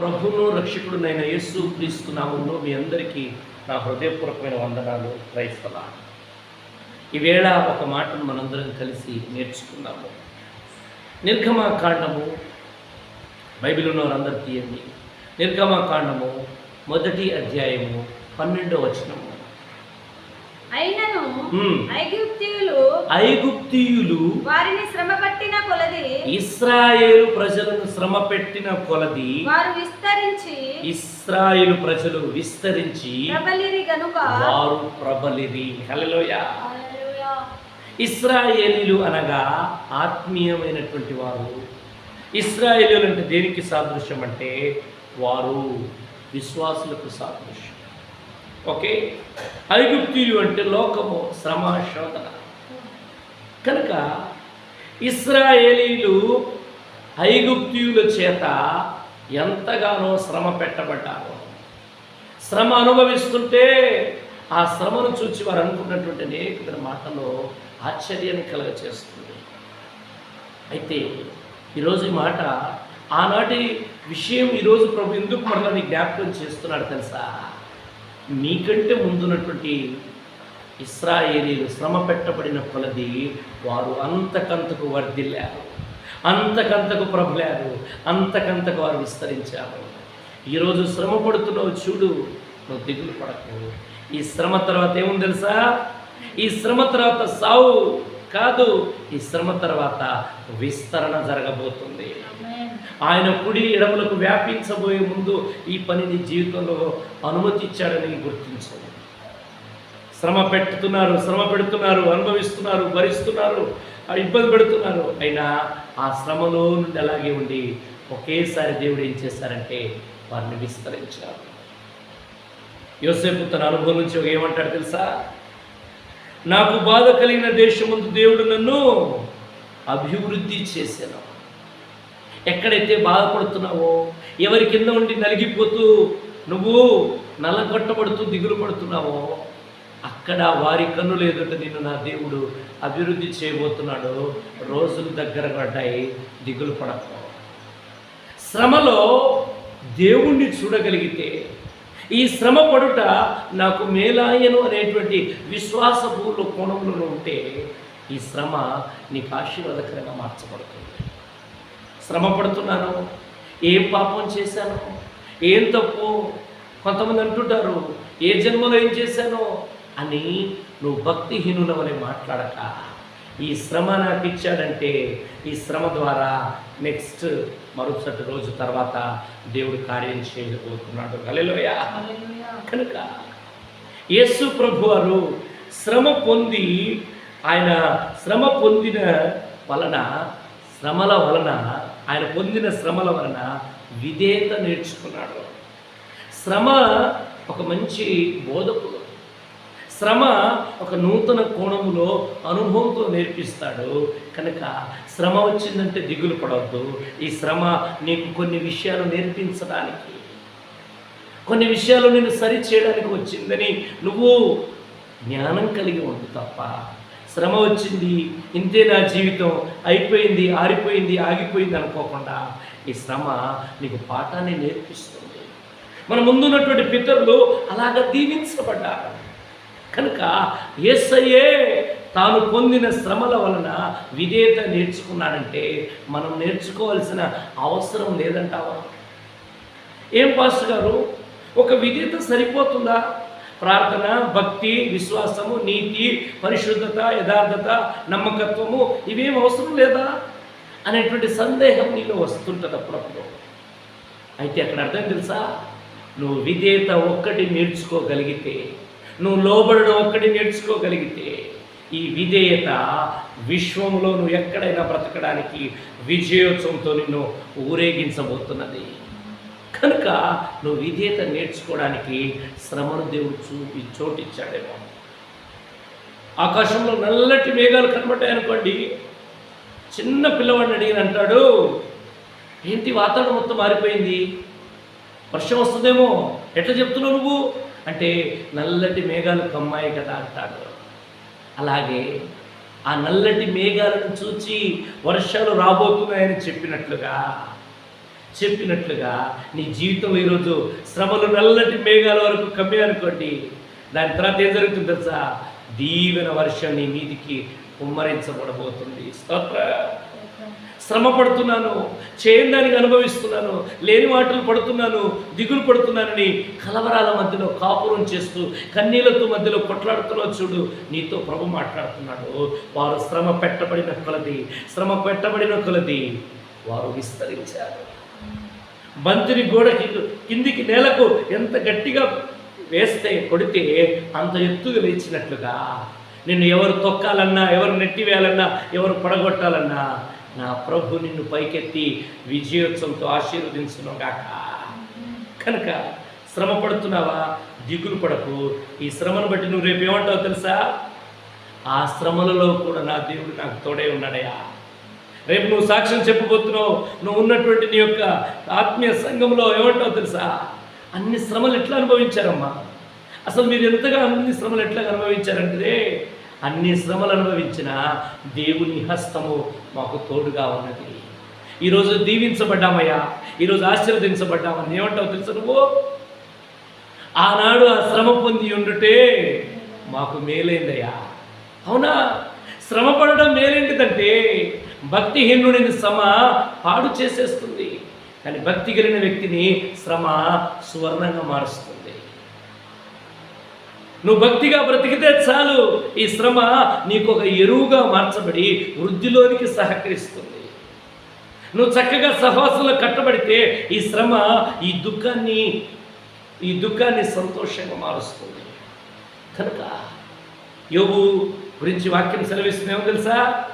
ప్రభును రక్షకుడునైన యేసు క్రీస్తు నామంలో మీ అందరికీ నా హృదయపూర్వకమైన వందనాలు. క్రైస్తవ ఈవేళ ఒక మాటను మనందరం కలిసి నేర్చుకుందాము. నిర్గమాకాండము బైబిల్ ఉన్నవారందరూ తీయండి. నిర్గమాకాండము మొదటి అధ్యాయము పన్నెండో వచనము. అయిన ఐగుప్తీయులు ఐగుప్తీయులు వారిని శ్రమ పట్టిన కొలది ఇస్రాయేలు ప్రజలను శ్రమ పెట్టిన కొలది వారు విస్తరించి ఇస్రాయేలు ప్రజలు విస్తరించి ప్రబలిరి గనుక. వారు ప్రబలిరి. హల్లెలూయ. హల్లెలూయా. ఇస్రాయేలీలు అనగా ఆత్మీయమైనటువంటి వారు. ఇస్రాయేలీలు అంటే దేనికి సాదృశ్యం అంటే వారు విశ్వాసులకు సాదృశ్యం. ఓకే? ఐగుప్తీయులు అంటే లోకము శ్రమ శోధన. కనుక ఇస్రాయేలీలు ఐగుప్తీయుల చేత ఎంతగానో శ్రమ పెట్టబడ్డారు. శ్రమ అనుభవిస్తుంటే ఆ శ్రమను చూచి వారు అనుకున్నటువంటి అనేక మాటలో ఆశ్చర్యాన్ని కలగచేస్తుంది. అయితే ఈరోజు ఈ మాట ఆనాటి విషయం ఈరోజు ప్రభు ఎందుకు మనల్ని జ్ఞాపకం చేస్తున్నాడు తెలుసా? నీకంటే ముందున్నటువంటి ఇస్రాయేలీలు శ్రమ పెట్టబడిన కొలది వారు అంతకంతకు వర్ధిల్లారు. అంతకంతకు ప్రభులారు. అంతకంతకు వారు విస్తరించారు. ఈరోజు శ్రమ పడుతున్నావు చూడు నువ్వు దిగులు పడకు. ఈ శ్రమ తర్వాత ఏముంది తెలుసా? ఈ శ్రమ తర్వాత సావు కాదు ఈ శ్రమ తర్వాత విస్తరణ జరగబోతుంది. ఆయన కుడి ఎడమలకు వ్యాపించబోయే ముందు ఈ పనిని జీవితంలో అనుమతిచ్చాడని గుర్తించండి. శ్రమ పెట్టుతున్నారు శ్రమ పెడుతున్నారు అనుభవిస్తున్నారు భరిస్తున్నారు ఇబ్బంది పెడుతున్నారు. అయినా ఆ శ్రమలో నుండి అలాగే ఉండి ఒకేసారి దేవుడు ఏం చేశారంటే వారిని విస్తరించారు యోసేపు తన అనుభవం నుంచి ఏమంటాడు తెలుసా? నాకు బాధ కలిగిన దేశం ముందు దేవుడు నన్ను అభివృద్ధి చేశాను. ఎక్కడైతే బాధపడుతున్నావో ఎవరి కింద ఉండి నలిగిపోతూ నువ్వు నల్లగొట్టబడుతూ దిగులు పడుతున్నావో అక్కడ వారి కన్నులు ఎదుట నిన్ను నా దేవుడు అభివృద్ధి చేయబోతున్నాడు. రోజులు దగ్గర పడ్డాయి దిగులు పడకు. శ్రమలో దేవుణ్ణి చూడగలిగితే ఈ శ్రమ పడుట నాకు మేలాయను అనేటువంటి విశ్వాసపూర్వ కోణంలో ఉంటే ఈ శ్రమ నీకు ఆశీర్వాదకరంగా మార్చబడుతుంది. శ్రమ పడుతున్నాను ఏం పాపం చేశాను? ఏం తప్పు? కొంతమంది అంటుంటారు ఏ జన్మలో ఏం చేశానో? అని నువ్వు భక్తిహీనుల వలె మాట్లాడక. ఈ శ్రమ నాకు ఇచ్చాడంటే ఈ శ్రమ ద్వారా నెక్స్ట్ మరుసటి రోజు తర్వాత దేవుడు కార్యం చేయబోతున్నాడు. హల్లెలూయా. కనుక యేసు ప్రభు వారు శ్రమ పొంది ఆయన శ్రమ పొందిన వలన శ్రమల వలన ఆయన పొందిన శ్రమల వలన విధేయత నేర్చుకున్నాడు. శ్రమ ఒక మంచి బోధకుడు. శ్రమ ఒక నూతన కోణములో అనుభవంతో నేర్పిస్తాడు. కనుక శ్రమ వచ్చిందంటే దిగులు పడవద్దు. ఈ శ్రమ నీకు కొన్ని విషయాలు నేర్పించడానికి కొన్ని విషయాలు నేను సరి చేయడానికి వచ్చిందని నువ్వు జ్ఞానం కలిగి ఉండు తప్ప శ్రమ వచ్చింది ఇంతే నా జీవితం అయిపోయింది ఆరిపోయింది ఆగిపోయింది అనుకోకుండా ఈ శ్రమ నీకు పాఠాన్ని నేర్పిస్తుంది. మన ముందున్నటువంటి పితరులు అలాగ దీవించబడ్డారు. కనుక ఎస్ఐఏ తాను పొందిన శ్రమల వలన విధేయత నేర్చుకున్నాడంటే మనం నేర్చుకోవాల్సిన అవసరం లేదంటావా? ఏం పాస్టర్ గారు? ఒక విధేయత సరిపోతుందా? ప్రార్థన భక్తి విశ్వాసము నీతి పరిశుద్ధత యథార్థత నమ్మకత్వము ఇవేం అవసరం లేదా? అనేటువంటి సందేహం నీలో వస్తుంటుంది అప్పుడప్పుడు. అయితే అక్కడ అర్థం తెలుసా? నువ్వు విధేయత ఒక్కటి నేర్చుకోగలిగితే నువ్వు లోబడడం ఒక్కటి నేర్చుకోగలిగితే ఈ విధేయత విశ్వంలో నువ్వు ఎక్కడైనా బ్రతకడానికి విజయోత్సవంతో నిన్ను ఊరేగించబోతున్నది. కనుక నువ్వు విధేయత నేర్చుకోవడానికి శ్రమను దేవుడు చూపి చోటిచ్చాడేమో. ఆకాశంలో నల్లటి మేఘాలు కనబడ్డాయనుకోండి చిన్న పిల్లవాడిని అడిగిన అంటాడు ఏంటి వాతావరణం మొత్తం మారిపోయింది? వర్షం వస్తుందేమో? ఎట్లా చెప్తున్నావు నువ్వు? అంటే నల్లటి మేఘాలు కమ్మాయి కదా అంటాడు. అలాగే ఆ నల్లటి మేఘాలను చూచి వర్షాలు రాబోతున్నాయని చెప్పినట్లుగా చెప్పినట్లుగా నీ జీవితంలో ఈరోజు శ్రమలు నల్లటి మేఘాల వరకు కమ్మే అనుకోండి. దాని తర్వాత ఏం జరుగుతుంది తెలుసా? దీవెన వర్షం నీ మీదికి కుమ్మరించబడబోతుంది. స్తోత్ర. శ్రమ పడుతున్నాను చేయని దానికి అనుభవిస్తున్నాను లేని వాటిలు పడుతున్నాను దిగులు పడుతున్నానని కలవరాల మధ్యలో కాపురం చేస్తూ కన్నీళ్ళతో మధ్యలో కొట్లాడుతున్నావు చూడు నీతో ప్రభు మాట్లాడుతున్నాడు. వారు శ్రమ పెట్టబడిన కొలది శ్రమ పెట్టబడిన కొలది వారు విస్తరించారు. బంతిని గోడకి కిందికి నేలకు ఎంత గట్టిగా వేస్తే కొడితే అంత ఎత్తుగా లేచినట్లుగా. నిన్ను ఎవరు తొక్కాలన్నా ఎవరు నెట్టివేయాలన్నా ఎవరు పడగొట్టాలన్నా నా ప్రభు నిన్ను పైకెత్తి విజయోత్సవంతో ఆశీర్వదించును కాక కనుక శ్రమ పడుతున్నావా దిగులు పడకు. ఈ శ్రమను బట్టి నువ్వు రేపు ఏమంటావు తెలుసా? ఆ శ్రమలలో కూడా నా దేవుడు నాకు తోడే ఉన్నాడయా రేపు నువ్వు సాక్ష్యం చెప్పబోతున్నావు. నువ్వు ఉన్నటువంటి నీ యొక్క ఆత్మీయ సంఘంలో ఏమంటావు తెలుసా? అన్ని శ్రమలు ఎట్లా అనుభవించారమ్మా? అసలు మీరు ఎంతగా అన్ని శ్రమలు ఎట్లా అనుభవించారంటే అన్ని శ్రమలు అనుభవించిన దేవుని హస్తము మాకు తోడుగా ఉన్నది. ఈరోజు దీవించబడ్డామయ్యా. ఈరోజు ఆశీర్వదించబడ్డామని ఏమంటావు తెలుసా నువ్వు? ఆనాడు ఆ శ్రమ పొంది ఉండుటే మాకు మేలైందయ్యా. అవునా? శ్రమ పడడం మేలేంటిదంటే భక్తిహీనుడిని శ్రమ పాడు చేసేస్తుంది. కానీ భక్తి కలిగిన వ్యక్తిని శ్రమ సువర్ణంగా మారుస్తుంది. నువ్వు భక్తిగా బ్రతికితే చాలు. ఈ శ్రమ నీకు ఒక ఎరువుగా మార్చబడి వృద్ధిలోనికి సహకరిస్తుంది. నువ్వు చక్కగా సహవాసంలో కట్టబడితే ఈ శ్రమ ఈ దుఃఖాన్ని ఈ దుఃఖాన్ని సంతోషంగా మారుస్తుంది. కనుక యోగు గురించి వాక్యం సెలవిస్తుందేమో తెలుసా?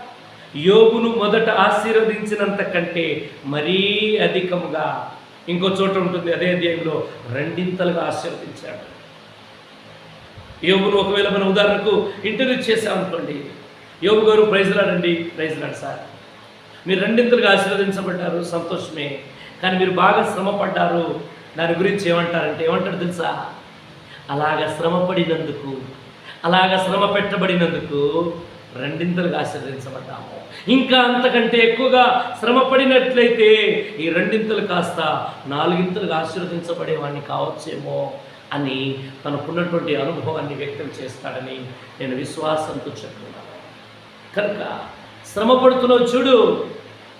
యోగును మొదట ఆశీర్వదించినంత కంటే మరీ అధికముగా ఇంకో చోట ఉంటుంది అదే అధ్యాయంలో రెండింతలుగా ఆశీర్వదించాడు. యోగును ఒకవేళ మన ఉదాహరణకు ఇంటర్వ్యూ చేసామనుకోండి యోగు గారు ప్రైజ్లాడండి ప్రైజ్లాడు సార్. మీరు రెండింతలుగా ఆశీర్వదించబడ్డారు సంతోషమే. కానీ మీరు బాగా శ్రమ పడ్డారు దాని గురించి ఏమంటారంటే ఏమంటారు తెలుసా? అలాగ శ్రమ పడినందుకు అలాగ శ్రమ పెట్టబడినందుకు రెండింతలుగా ఆశీర్వదించబడ్డాము ఇంకా అంతకంటే ఎక్కువగా శ్రమ పడినట్లయితే ఈ రెండింతలు కాస్త నాలుగింతలుగా ఆశీర్వదించబడేవాడిని కావచ్చేమో అని తనకున్నటువంటి అనుభవాన్ని వ్యక్తం చేస్తాడని నేను విశ్వాసంతో చెప్తున్నాను. కనుక శ్రమ పడుతున్నావు చూడు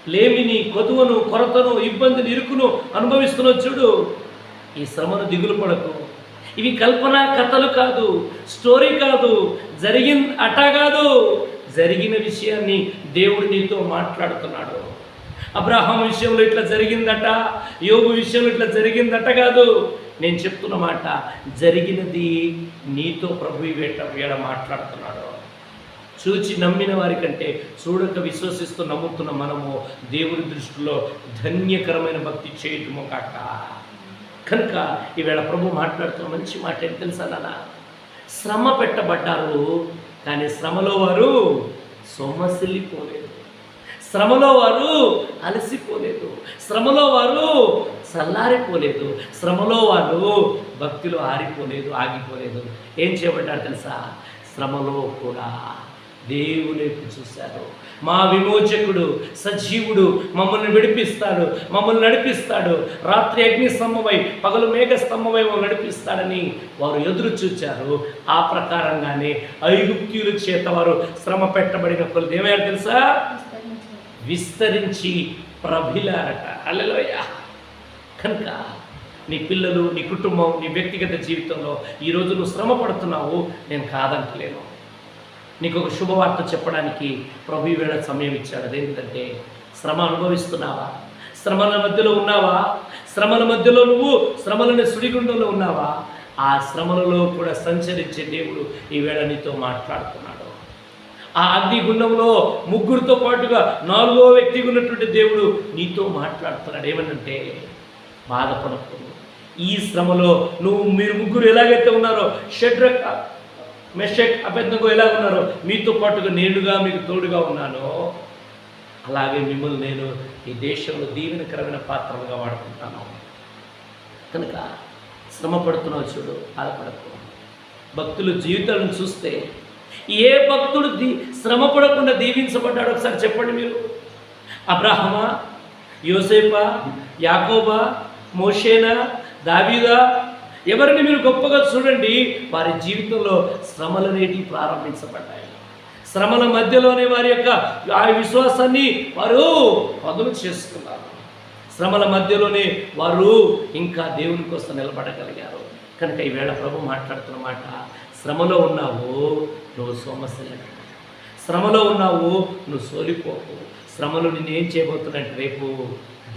లేమిని కొదువను కొరతను ఇబ్బందిని ఇరుకును అనుభవిస్తున్నావు చూడు ఈ శ్రమను దిగులు పడకు. ఇవి కల్పన కథలు కాదు స్టోరీ కాదు జరిగిన అట కాదు. జరిగిన విషయాన్ని దేవుడు నీతో మాట్లాడుతున్నాడు. అబ్రాహం విషయంలో ఇట్లా జరిగిందట యోగు విషయంలో ఇట్లా జరిగిందట కాదు. నేను చెప్తున్న మాట జరిగినది నీతో ప్రభు వేట వేడ మాట్లాడుతున్నాడు. చూచి నమ్మిన వారి కంటే చూడక విశ్వసిస్తూ నమ్ముతున్న మనము దేవుని దృష్టిలో ధన్యకరమైన భక్తి చేయటము కాక. కనుక ఈవేళ ప్రభు మాట్లాడుతున్న మంచి మాట ఏంటి తెలుసా నాన్న? శ్రమ పెట్టబడ్డారు కానీ శ్రమలో వారు సొమ్మసిల్లిపోలేదు శ్రమలో వారు అలసిపోలేదు. శ్రమలో వారు చల్లారిపోలేదు. శ్రమలో వారు భక్తిలో ఆరిపోలేదు ఆగిపోలేదు. ఏం చేయబడ్డారు తెలుసా? శ్రమలో కూడా దేవుని చూశారు. మా విమోచకుడు సజీవుడు మమ్మల్ని విడిపిస్తాడు మమ్మల్ని నడిపిస్తాడు. రాత్రి అగ్ని స్తంభమై పగలు మేఘ స్తంభమై నడిపిస్తాడని వారు ఎదురు చూచారు. ఆ ప్రకారంగానే ఐగుప్తీయుల చేత వారు శ్రమ పెట్టబడిన కొలది ఏమయ్యారు తెలుసా? విస్తరించి ప్రభిలారట అల్లెలోయ కనుక నీ పిల్లలు నీ కుటుంబం నీ వ్యక్తిగత జీవితంలో ఈరోజు నువ్వు శ్రమ పడుతున్నావు నేను కాదంటలేను. నీకు ఒక శుభవార్త చెప్పడానికి ప్రభు వేళ సమయం ఇచ్చాడు. అదేంటంటే శ్రమ అనుభవిస్తున్నావా శ్రమల మధ్యలో ఉన్నావా? శ్రమల మధ్యలో నువ్వు శ్రమలని సుడిగుండంలో ఉన్నావా? ఆ శ్రమలలో కూడా సంచరించే దేవుడు ఈ వేళ నీతో మాట్లాడుతున్నాడు. ఆ అగ్నిగుండంలో ముగ్గురితో పాటుగా నాలుగో వ్యక్తిగా ఉన్నటువంటి దేవుడు నీతో మాట్లాడుతున్నాడు. ఏమనంటే బాధపడకు. ఈ శ్రమలో నువ్వు మీరు ముగ్గురు ఎలాగైతే ఉన్నారో షడ్రక్ మెషక్ అభ్యర్థంగా ఎలా ఉన్నారో? మీతో పాటుగా నేనుగా మీకు తోడుగా ఉన్నానో. అలాగే మిమ్మల్ని నేను ఈ దేశంలో దీవెనకరమైన పాత్రలుగా వాడుకుంటాను. కనుక శ్రమ పడుతున్నావు చూడు బాధపడకు. భక్తుల జీవితాలను చూస్తే ఏ భక్తుడు దీ శ్రమ పడకుండా దీవించబడ్డాడు ఒకసారి చెప్పండి మీరు. అబ్రాహమా యోసేపా యాకోబా మోషేనా దావీదా ఎవరిని మీరు గొప్పగా చూడండి వారి జీవితంలో శ్రమలు అనేటివి ప్రారంభించబడ్డాయి. శ్రమల మధ్యలోనే వారి యొక్క ఆ విశ్వాసాన్ని వారు పదులు చేసుకున్నారు. శ్రమల మధ్యలోనే వారు ఇంకా దేవుని కోసం నిలబడగలిగారు. కనుక ఈవేళ ప్రభు మాట్లాడుతున్న మాట శ్రమలో ఉన్నావు నువ్వు సోమశిల శ్రమలో ఉన్నావు నువ్వు సోలిపోకు. శ్రమలు నిన్ను ఏం చేయబోతున్నట్టు రేపు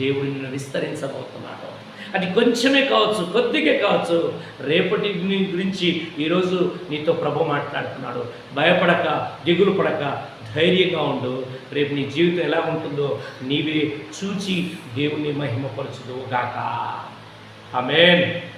దేవుడిని విస్తరించబోతున్నాడు. అది కొంచెమే కావచ్చు కొద్దిగా కావచ్చు. రేపటి నీ గురించి ఈరోజు నీతో ప్రభు మాట్లాడుతున్నాడు. భయపడక దిగులు పడక ధైర్యంగా ఉండు. రేపు నీ జీవితం ఎలా ఉంటుందో నీవే చూచి దేవుని మహిమపరచుదువు గాక. ఆమెన్.